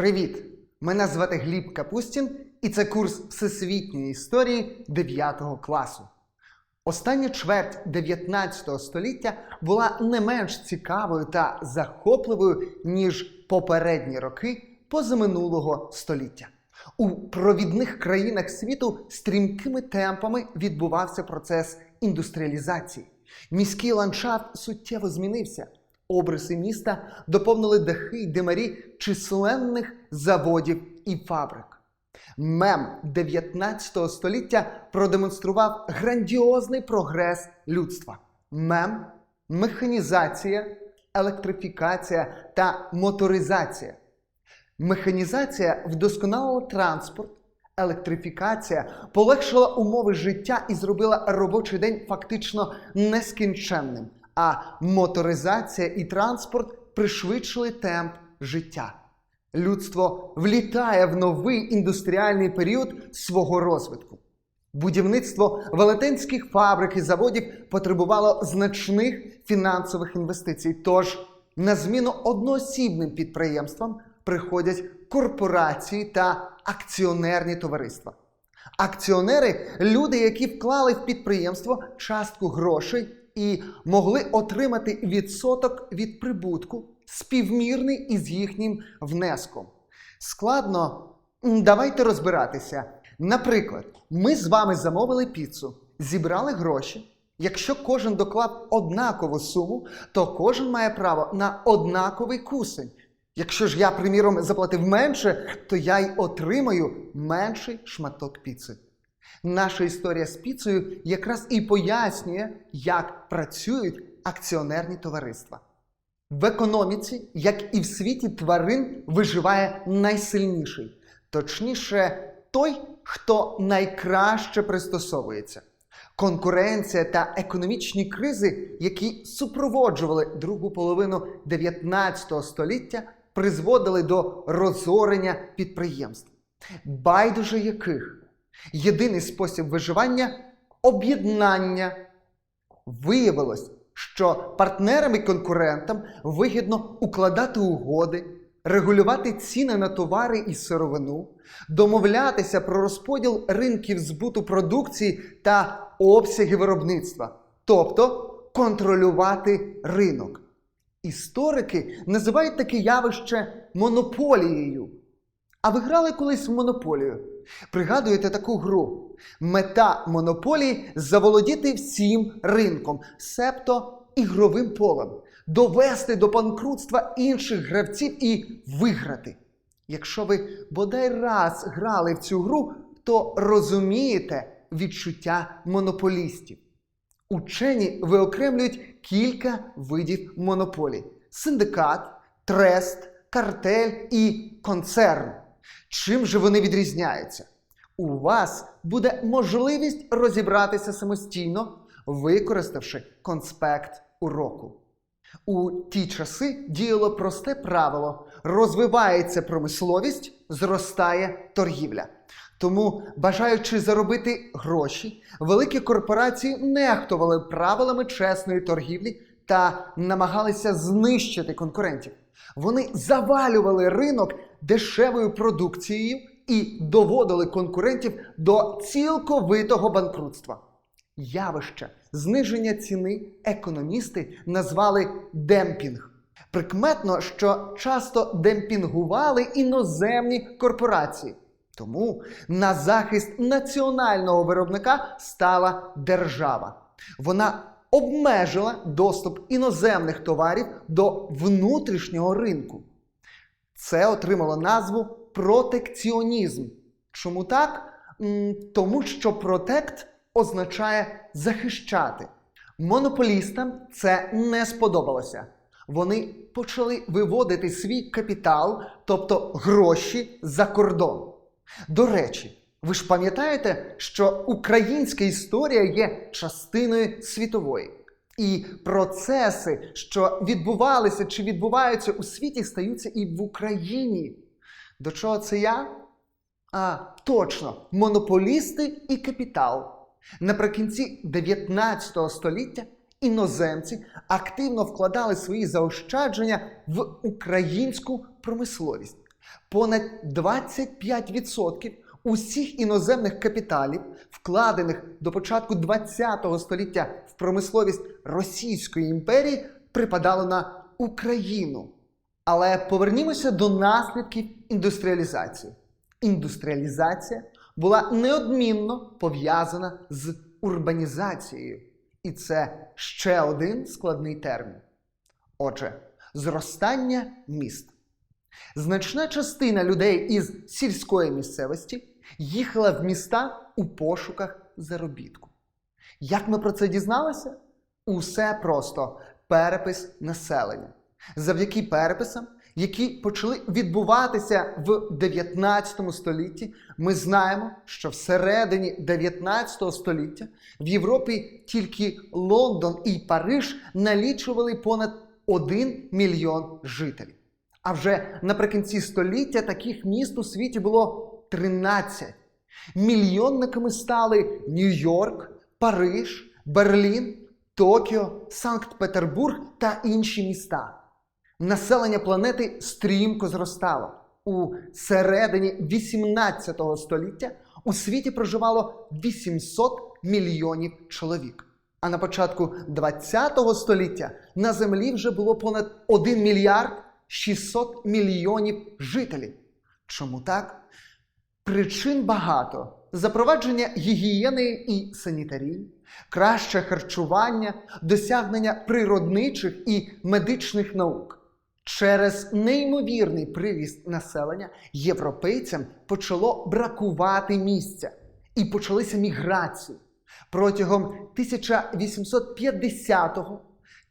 Привіт! Мене звати Гліб Капустін, і це курс всесвітньої історії 9 класу. Остання чверть 19 століття була не менш цікавою та захопливою, ніж попередні роки позаминулого століття. У провідних країнах світу стрімкими темпами відбувався процес індустріалізації. Міський ландшафт суттєво змінився. Обриси міста доповнили дахи й димарі численних заводів і фабрик. Мем 19 століття продемонстрував грандіозний прогрес людства. Мем, механізація, електрифікація та моторизація. Механізація вдосконалила транспорт, електрифікація полегшила умови життя і зробила робочий день фактично нескінченним. А моторизація і транспорт пришвидшили темп життя. Людство влітає в новий індустріальний період свого розвитку. Будівництво велетенських фабрик і заводів потребувало значних фінансових інвестицій. Тож на зміну одноосібним підприємствам приходять корпорації та акціонерні товариства. Акціонери люди, які вклали в підприємство частку грошей і могли отримати відсоток від прибутку, співмірний із їхнім внеском. Складно, давайте розбиратися. Наприклад, ми з вами замовили піцу, зібрали гроші. Якщо кожен доклав однакову суму, то кожен має право на однаковий кусень. Якщо ж я, приміром, заплатив менше, то я й отримаю менший шматок піци. Наша історія з піцею якраз і пояснює, як працюють акціонерні товариства. В економіці, як і в світі тварин, виживає найсильніший, точніше, той, хто найкраще пристосовується. Конкуренція та економічні кризи, які супроводжували другу половину 19 століття, призводили до розорення підприємств, байдуже яких єдиний спосіб виживання об'єднання. Виявилось, що партнерам і конкурентам вигідно укладати угоди, регулювати ціни на товари і сировину, домовлятися про розподіл ринків збуту продукції та обсяги виробництва, тобто контролювати ринок. Історики називають таке явище монополією. А ви грали колись в монополію? Пригадуєте таку гру? Мета монополії заволодіти всім ринком, себто ігровим полем, довести до банкрутства інших гравців і виграти. Якщо ви бодай раз грали в цю гру, то розумієте відчуття монополістів. Учені виокремлюють кілька видів монополій: синдикат, трест, картель і концерн. Чим же вони відрізняються? У вас буде можливість розібратися самостійно, використавши конспект уроку. У ті часи діяло просте правило: розвивається промисловість, зростає торгівля. Тому, бажаючи заробити гроші, великі корпорації нехтували правилами чесної торгівлі та намагалися знищити конкурентів. Вони завалювали ринок дешевою продукцією і доводили конкурентів до цілковитого банкрутства. Явище зниження ціни економісти назвали демпінг. Прикметно, що часто демпінгували іноземні корпорації. Тому на захист національного виробника стала держава. Вона обмежила доступ іноземних товарів до внутрішнього ринку. Це отримало назву протекціонізм. Чому так? Тому що протект означає захищати. Монополістам це не сподобалося. Вони почали виводити свій капітал, тобто гроші за кордон. До речі, ви ж пам'ятаєте, що українська історія є частиною світової. І процеси, що відбувалися чи відбуваються у світі, стаються і в Україні. До чого це я? А, точно, монополісти і капітал. Наприкінці 19 століття іноземці активно вкладали свої заощадження в українську промисловість. Понад 25% усіх іноземних капіталів, вкладених до початку ХХ століття в промисловість Російської імперії, припадало на Україну. Але повернімося до наслідків індустріалізації. Індустріалізація була неодмінно пов'язана з урбанізацією. І це ще один складний термін. Отже, зростання міст. Значна частина людей із сільської місцевості їхала в міста у пошуках заробітку. Як ми про це дізналися? Усе просто перепис населення. Завдяки переписам, які почали відбуватися в 19 столітті, ми знаємо, що всередині 19 століття в Європі тільки Лондон і Париж налічували понад 1 мільйон жителів. А вже наприкінці століття таких міст у світі було 13. Мільйонниками стали Нью-Йорк, Париж, Берлін, Токіо, Санкт-Петербург та інші міста. Населення планети стрімко зростало. У середині 18 століття у світі проживало 800 мільйонів чоловік. А на початку 20 століття на землі вже було понад 1 мільярд 600 мільйонів жителів. Чому так? Причин багато: запровадження гігієни і санітарії, краще харчування, досягнення природничих і медичних наук. Через неймовірний приріст населення європейцям почало бракувати місця і почалися міграції. Протягом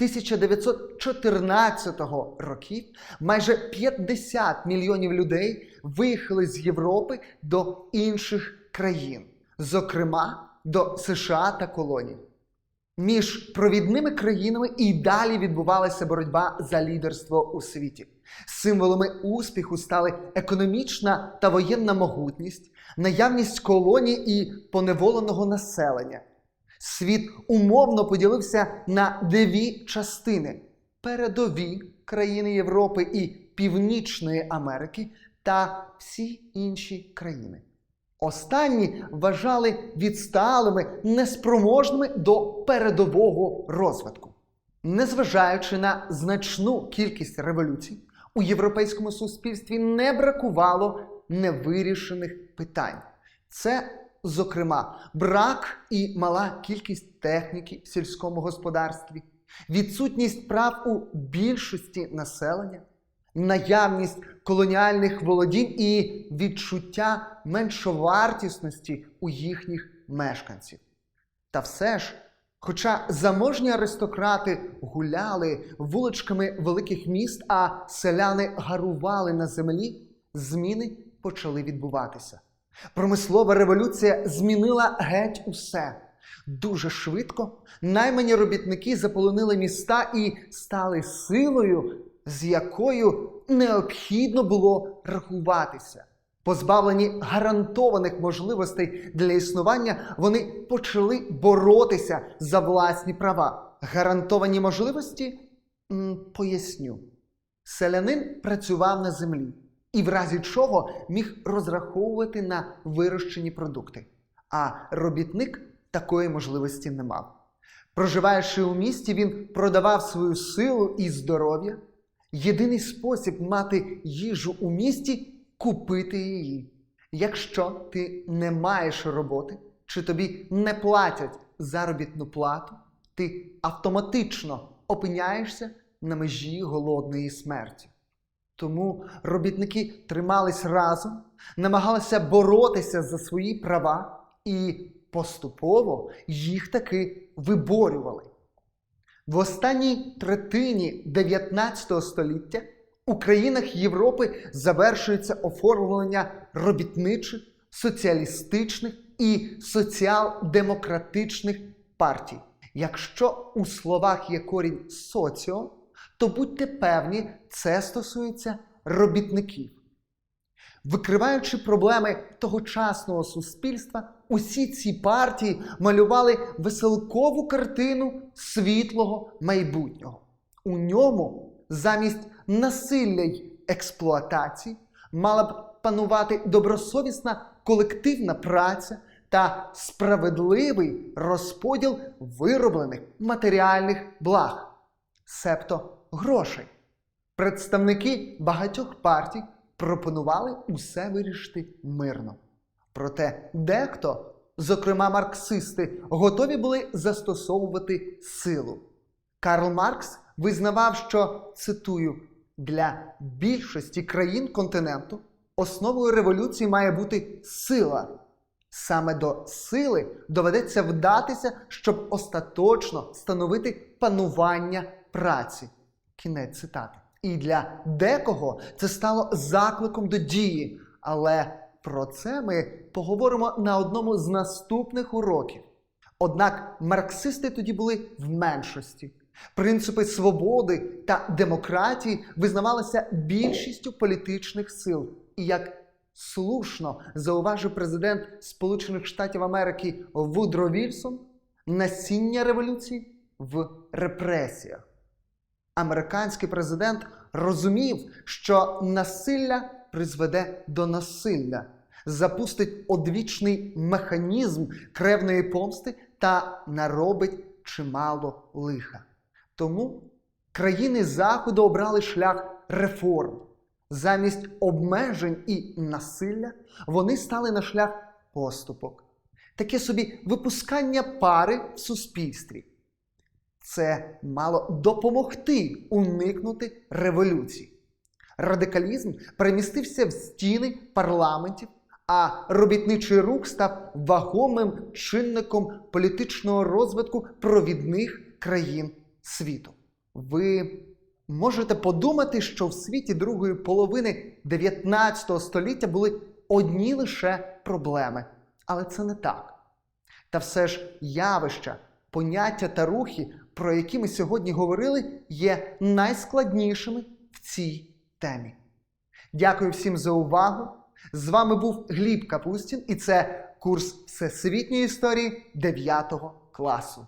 1850-1914 років майже 50 мільйонів людей виїхали з Європи до інших країн, зокрема до США та колоній. Між провідними країнами і далі відбувалася боротьба за лідерство у світі. Символами успіху стали економічна та воєнна могутність, наявність колоній і поневоленого населення. Світ умовно поділився на дві частини: передові країни Європи і Північної Америки та всі інші країни. Останні вважали відсталими, неспроможними до передового розвитку. Незважаючи на значну кількість революцій, у європейському суспільстві не бракувало невирішених питань. Це, зокрема, брак і мала кількість техніки в сільському господарстві, відсутність прав у більшості населення, наявність колоніальних володінь і відчуття меншовартісності у їхніх мешканців. Та все ж, хоча заможні аристократи гуляли вуличками великих міст, а селяни гарували на землі, зміни почали відбуватися. Промислова революція змінила геть усе. Дуже швидко наймані робітники заполонили міста і стали силою, з якою необхідно було рахуватися. Позбавлені гарантованих можливостей для існування, вони почали боротися за власні права. Гарантовані можливості поясню. Селянин працював на землі і в разі чого міг розраховувати на вирощені продукти. А робітник такої можливості не мав. Проживаючи у місті, він продавав свою силу і здоров'я. Єдиний спосіб мати їжу у місті купити її. Якщо ти не маєш роботи, чи тобі не платять заробітну плату, ти автоматично опиняєшся на межі голодної смерті. Тому робітники тримались разом, намагалися боротися за свої права і поступово їх таки виборювали. В останній третині 19 століття у країнах Європи завершується оформлення робітничих, соціалістичних і соціал-демократичних партій. Якщо у словах є корінь соціо, то будьте певні, це стосується робітників. Викриваючи проблеми тогочасного суспільства, усі ці партії малювали веселкову картину світлого майбутнього. У ньому замість насилля й експлуатації Мала б панувати добросовісна колективна праця та справедливий розподіл вироблених матеріальних благ, себто грошей. Представники багатьох партій пропонували усе вирішити мирно. Проте дехто, зокрема марксисти, готові були застосовувати силу. Карл Маркс визнавав, що цитую, для більшості країн континенту основою революції має бути сила. Саме до сили доведеться вдатися, щоб остаточно встановити панування праці. Кінець цитати. І для декого це стало закликом до дії. Але про це ми поговоримо на одному з наступних уроків. Однак марксисти тоді були в меншості. Принципи свободи та демократії визнавалися більшістю політичних сил. І як слушно зауважив президент Сполучених Штатів Америки Вудро Вільсон, насіння революції в репресіях. Американський президент розумів, що насилля призведе до насилля, запустить одвічний механізм кревної помсти та наробить чимало лиха. Тому країни Заходу обрали шлях реформ. Замість обмежень і насилля вони стали на шлях поступок. Таке собі випускання пари в суспільстві. Це мало допомогти уникнути революції. Радикалізм перемістився в стіни парламентів, а робітничий рух став вагомим чинником політичного розвитку провідних країн світу. Ви можете подумати, що в світі другої половини 19 століття були одні лише проблеми. Але це не так. Та все ж явища, поняття та рухи, про які ми сьогодні говорили, є найскладнішими в цій темі. Дякую всім за увагу. З вами був Гліб Капустін, і це курс Всесвітньої історії 9 класу.